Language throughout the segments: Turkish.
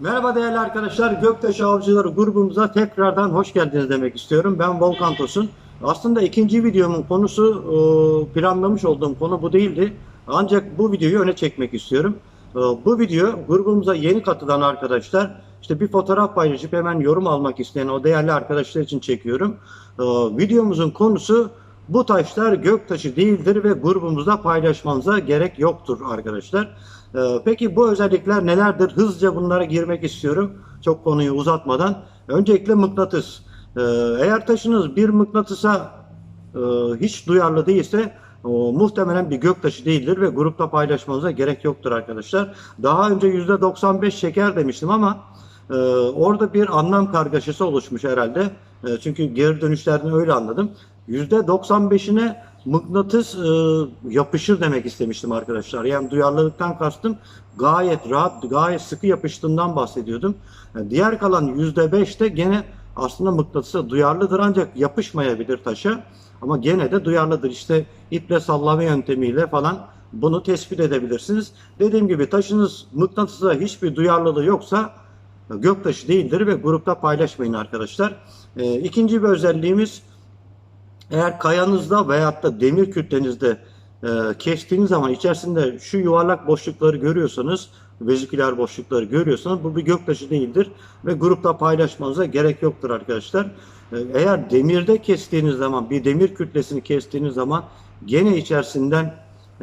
Merhaba değerli arkadaşlar. Göktaş Avcıları grubumuza tekrardan hoş geldiniz demek istiyorum. Ben Volkan Tosun. Aslında ikinci videomun konusu e, planlamış olduğum konu bu değildi. Ancak bu videoyu öne çekmek istiyorum. E, Bu video grubumuza yeni katılan arkadaşlar işte bir fotoğraf paylaşıp hemen yorum almak isteyen o değerli arkadaşlar için çekiyorum. E, Videomuzun konusu bu taşlar göktaşı değildir ve grubumuzda paylaşmanıza gerek yoktur arkadaşlar. Ee, Peki bu özellikler nelerdir? Hızlıca bunlara girmek istiyorum. Çok konuyu uzatmadan. Öncelikle mıknatıs. Ee, Eğer taşınız bir mıknatısa e, hiç duyarlı değilse o, muhtemelen bir göktaşı değildir ve grupta paylaşmanıza gerek yoktur arkadaşlar. Daha önce %95 şeker demiştim ama e, orada bir anlam kargaşası oluşmuş herhalde. E, çünkü geri dönüşlerden öyle anladım. %95'ine mıknatıs e, yapışır demek istemiştim arkadaşlar. Yani duyarlılıktan kastım gayet rahat, gayet sıkı yapıştığından bahsediyordum. Yani diğer kalan %5 de gene aslında mıknatısa duyarlıdır ancak yapışmayabilir taşa. Ama gene de duyarlıdır. İşte iple sallama yöntemiyle falan bunu tespit edebilirsiniz. Dediğim gibi taşınız mıknatısa hiçbir duyarlılığı yoksa göktaşı değildir ve grupta paylaşmayın arkadaşlar. E, ikinci bir özelliğimiz eğer kayanızda veyahut da demir kütlenizde e, kestiğiniz zaman içerisinde şu yuvarlak boşlukları görüyorsanız, veziküler boşlukları görüyorsanız bu bir göktaşı değildir ve grupta paylaşmanıza gerek yoktur arkadaşlar. E, eğer demirde kestiğiniz zaman, bir demir kütlesini kestiğiniz zaman gene içerisinden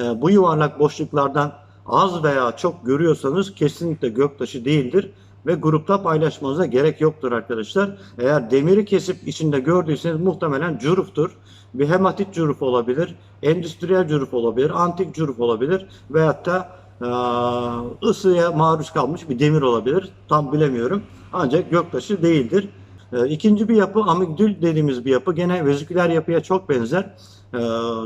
e, bu yuvarlak boşluklardan az veya çok görüyorsanız kesinlikle göktaşı değildir ve grupta paylaşmanıza gerek yoktur arkadaşlar. Eğer demiri kesip içinde gördüyseniz muhtemelen curuftur. Bir hematit curuf olabilir, endüstriyel curuf olabilir, antik curuf olabilir veyahut da ısıya maruz kalmış bir demir olabilir. Tam bilemiyorum. Ancak göktaşı değildir. İkinci bir yapı amigdül dediğimiz bir yapı. Gene veziküler yapıya çok benzer.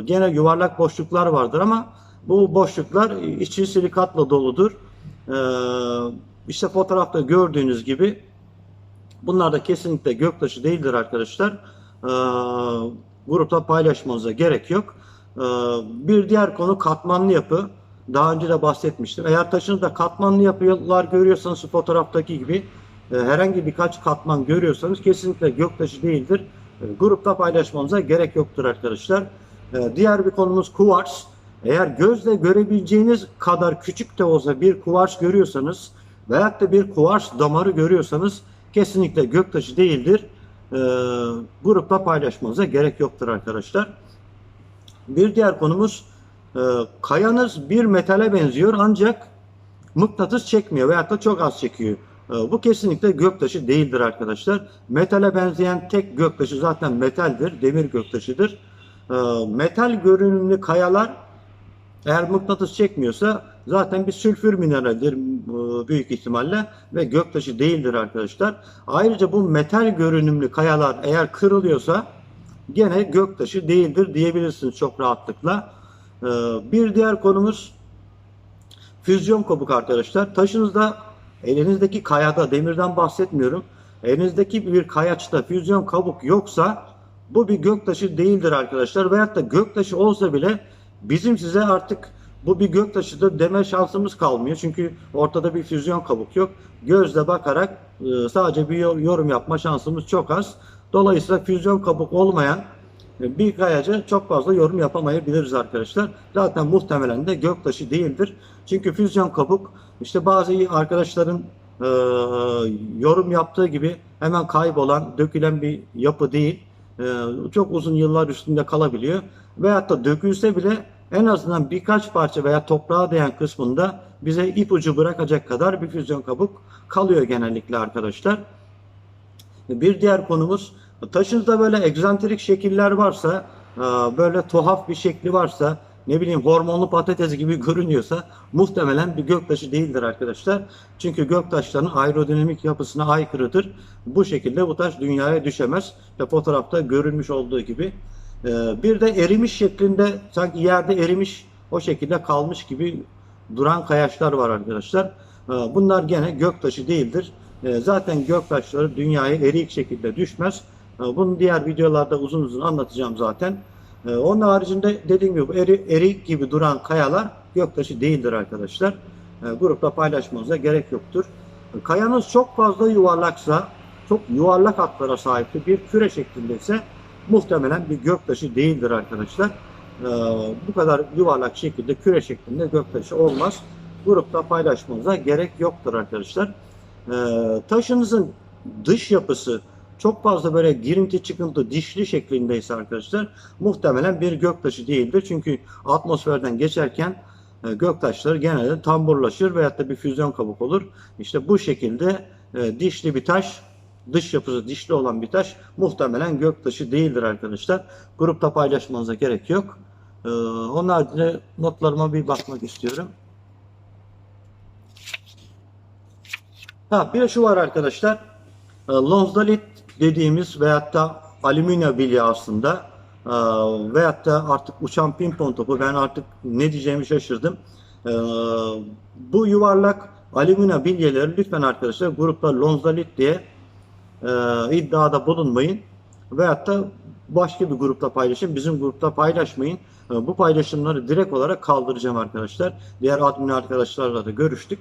Gene yuvarlak boşluklar vardır ama bu boşluklar içi silikatla doludur. İşte fotoğrafta gördüğünüz gibi bunlar da kesinlikle göktaşı değildir arkadaşlar. Ee, grupta paylaşmanıza gerek yok. Ee, bir diğer konu katmanlı yapı. Daha önce de bahsetmiştim. Eğer taşınızda katmanlı yapılar görüyorsanız fotoğraftaki gibi e, herhangi birkaç katman görüyorsanız kesinlikle göktaşı değildir. E, grupta paylaşmanıza gerek yoktur arkadaşlar. E, diğer bir konumuz kuvars. Eğer gözle görebileceğiniz kadar küçük de olsa bir kuvars görüyorsanız veyahut da bir kuvars damarı görüyorsanız kesinlikle göktaşı değildir. E, grupta paylaşmanıza gerek yoktur arkadaşlar. Bir diğer konumuz e, kayanız bir metale benziyor ancak mıknatıs çekmiyor veyahut da çok az çekiyor. E, bu kesinlikle göktaşı değildir arkadaşlar. Metale benzeyen tek göktaşı zaten metaldir, demir göktaşıdır. E, metal görünümlü kayalar eğer mıknatıs çekmiyorsa zaten bir sülfür mineraldir e, büyük ihtimalle ve göktaşı değildir arkadaşlar. Ayrıca bu metal görünümlü kayalar eğer kırılıyorsa gene göktaşı değildir diyebilirsiniz çok rahatlıkla. E, Bir diğer konumuz füzyon kabuk arkadaşlar. Taşınızda elinizdeki kayada demirden bahsetmiyorum. Elinizdeki bir kayaçta füzyon kabuk yoksa bu bir göktaşı değildir arkadaşlar. Veyahut da göktaşı olsa bile bizim size artık bu bir göktaşıdır deme şansımız kalmıyor. Çünkü ortada bir füzyon kabuk yok. Gözle bakarak e, sadece bir yorum yapma şansımız çok az. Dolayısıyla füzyon kabuk olmayan e, bir kayacı çok fazla yorum yapamayabiliriz arkadaşlar. Zaten muhtemelen de göktaşı değildir. Çünkü füzyon kabuk işte bazı arkadaşların e, yorum yaptığı gibi hemen kaybolan, dökülen bir yapı değil. E, çok uzun yıllar üstünde kalabiliyor. Veyahut da dökülse bile en azından birkaç parça veya toprağa değen kısmında bize ipucu bırakacak kadar bir füzyon kabuk kalıyor genellikle arkadaşlar. Bir diğer konumuz taşınızda böyle egzantrik şekiller varsa, e, böyle tuhaf bir şekli varsa, ne bileyim hormonlu patates gibi görünüyorsa muhtemelen bir göktaşı değildir arkadaşlar. Çünkü göktaşlarının aerodinamik yapısına aykırıdır. Bu şekilde bu taş dünyaya düşemez. Ve fotoğrafta görülmüş olduğu gibi. E, Bir de erimiş şeklinde sanki yerde erimiş o şekilde kalmış gibi duran kayaçlar var arkadaşlar. E, Bunlar gene göktaşı değildir. E, Zaten göktaşları dünyaya eriyik şekilde düşmez. Bunu diğer videolarda uzun uzun anlatacağım zaten. Onun haricinde dediğim gibi eri, erik gibi duran kayalar göktaşı değildir arkadaşlar. Grupta paylaşmanıza gerek yoktur. Kayanız çok fazla yuvarlaksa, çok yuvarlak hatlara sahipti bir küre şeklindeyse muhtemelen bir göktaşı değildir arkadaşlar. Ee, bu kadar yuvarlak şekilde küre şeklinde göktaşı olmaz. Grupta paylaşmanıza gerek yoktur arkadaşlar. Ee, taşınızın dış yapısı çok fazla böyle girinti çıkıntı dişli şeklindeyse arkadaşlar muhtemelen bir göktaşı değildir. Çünkü atmosferden geçerken e, göktaşları genelde tamburlaşır veyahut da bir füzyon kabuk olur. İşte bu şekilde e, dişli bir taş, dış yapısı dişli olan bir taş muhtemelen göktaşı değildir arkadaşlar. Grupta paylaşmanıza gerek yok. E, onun haricinde notlarıma bir bakmak istiyorum. Ha, bir de şu var arkadaşlar. E, Lonzdalit dediğimiz veyahut da alüminyum bilye aslında e, veyahut da artık uçan pimpon topu ben artık ne diyeceğimi şaşırdım. E, bu yuvarlak alüminyum bilyeleri lütfen arkadaşlar grupta Lonzdalit diye e, iddiada bulunmayın. Veyahut da başka bir grupta paylaşın. Bizim grupta paylaşmayın. E, bu paylaşımları direkt olarak kaldıracağım arkadaşlar. Diğer admin arkadaşlarla da görüştük.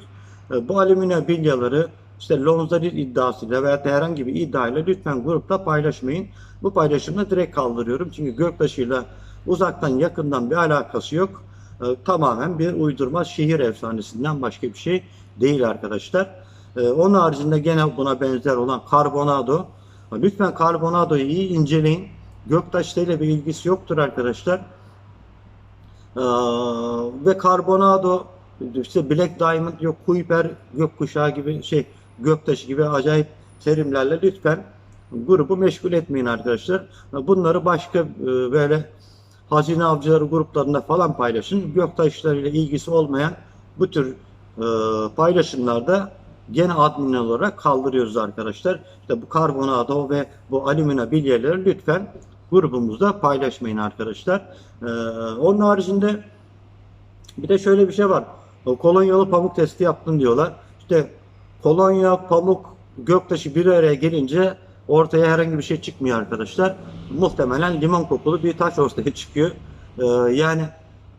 E, bu alüminyum bilyaları işte Lonzarit iddiasıyla veya herhangi bir iddiayla lütfen grupta paylaşmayın. Bu paylaşımı direkt kaldırıyorum. Çünkü göktaşıyla uzaktan yakından bir alakası yok. E, tamamen bir uydurma şehir efsanesinden başka bir şey değil arkadaşlar. E, onun haricinde gene buna benzer olan karbonado. Lütfen karbonadoyu iyi inceleyin. Göktaşlarıyla bir ilgisi yoktur arkadaşlar. Ee, ve karbonado işte Black Diamond yok Kuiper gökkuşağı gibi şey göktaşı gibi acayip terimlerle lütfen grubu meşgul etmeyin arkadaşlar. Bunları başka e, böyle hazine avcıları gruplarında falan paylaşın. Göktaşlarıyla ilgisi olmayan bu tür e, paylaşımlarda gene admin olarak kaldırıyoruz arkadaşlar. İşte bu karbonado ve bu alümina bilyeleri lütfen grubumuzda paylaşmayın arkadaşlar. Ee, onun haricinde bir de şöyle bir şey var. O kolonyalı pamuk testi yaptım diyorlar. İşte kolonya, pamuk, göktaşı bir araya gelince ortaya herhangi bir şey çıkmıyor arkadaşlar. Muhtemelen limon kokulu bir taş ortaya çıkıyor. Ee, yani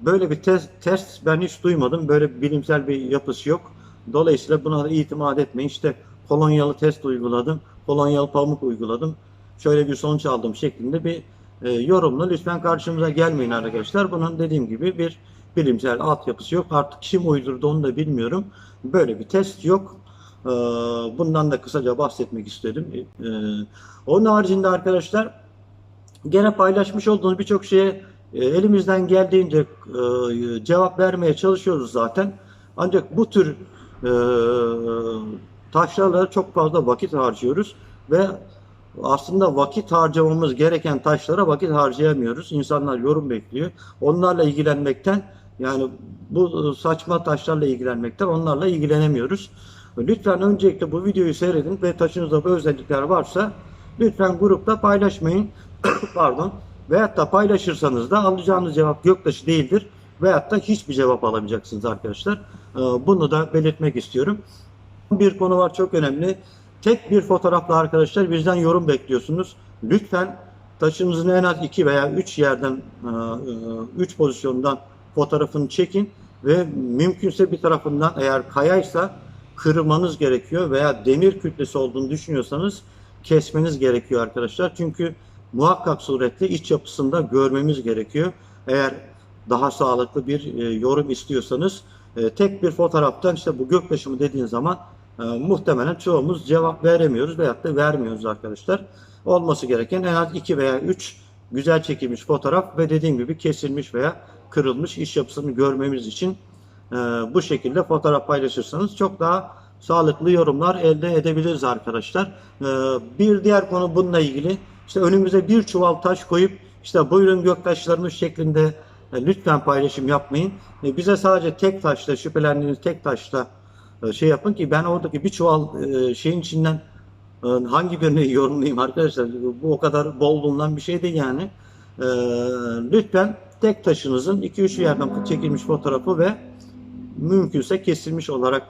böyle bir test, test ben hiç duymadım. Böyle bilimsel bir yapısı yok. Dolayısıyla buna da itimat etmeyin. İşte kolonyalı test uyguladım. Kolonyalı pamuk uyguladım. Şöyle bir sonuç aldım şeklinde bir e, yorumla lütfen karşımıza gelmeyin arkadaşlar. Bunun dediğim gibi bir bilimsel altyapısı yok. Artık kim uydurdu onu da bilmiyorum. Böyle bir test yok. Ee, bundan da kısaca bahsetmek istedim. Ee, onun haricinde arkadaşlar gene paylaşmış olduğunuz birçok şeye e, elimizden geldiğince e, cevap vermeye çalışıyoruz zaten. Ancak bu tür e, taşlarla çok fazla vakit harcıyoruz ve aslında vakit harcamamız gereken taşlara vakit harcayamıyoruz. İnsanlar yorum bekliyor. Onlarla ilgilenmekten yani bu saçma taşlarla ilgilenmekten onlarla ilgilenemiyoruz. Lütfen öncelikle bu videoyu seyredin ve taşınızda bu özellikler varsa lütfen grupta paylaşmayın. Pardon. Veyahut da paylaşırsanız da alacağınız cevap göktaşı değildir. Veyahut da hiçbir cevap alamayacaksınız arkadaşlar. Bunu da belirtmek istiyorum. Bir konu var çok önemli. Tek bir fotoğrafla arkadaşlar bizden yorum bekliyorsunuz. Lütfen taşınızın en az iki veya üç yerden, üç pozisyondan fotoğrafını çekin ve mümkünse bir tarafından eğer kayaysa kırmanız gerekiyor veya demir kütlesi olduğunu düşünüyorsanız kesmeniz gerekiyor arkadaşlar. Çünkü muhakkak surette iç yapısında görmemiz gerekiyor. Eğer daha sağlıklı bir e, yorum istiyorsanız e, tek bir fotoğraftan işte bu göktaşı mı dediğin zaman e, muhtemelen çoğumuz cevap veremiyoruz veyahut da vermiyoruz arkadaşlar. Olması gereken en az 2 veya 3 güzel çekilmiş fotoğraf ve dediğim gibi kesilmiş veya kırılmış iş yapısını görmemiz için e, bu şekilde fotoğraf paylaşırsanız çok daha sağlıklı yorumlar elde edebiliriz arkadaşlar. E, bir diğer konu bununla ilgili. İşte önümüze bir çuval taş koyup işte buyurun göktaşlarımız şeklinde lütfen paylaşım yapmayın. E, bize sadece tek taşla şüphelendiğiniz tek taşla e, şey yapın ki ben oradaki bir çuval e, şeyin içinden e, hangi birini yorumlayayım arkadaşlar. Bu o kadar bol bulunan bir şey değil yani. E, lütfen tek taşınızın 2-3 yerden çekilmiş fotoğrafı ve mümkünse kesilmiş olarak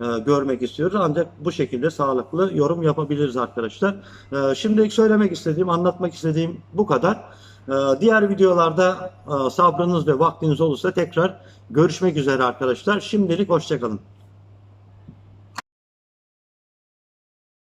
e, görmek istiyoruz. Ancak bu şekilde sağlıklı yorum yapabiliriz arkadaşlar. E, şimdilik söylemek istediğim, anlatmak istediğim bu kadar. E, diğer videolarda e, sabrınız ve vaktiniz olursa tekrar görüşmek üzere arkadaşlar. Şimdilik hoşçakalın.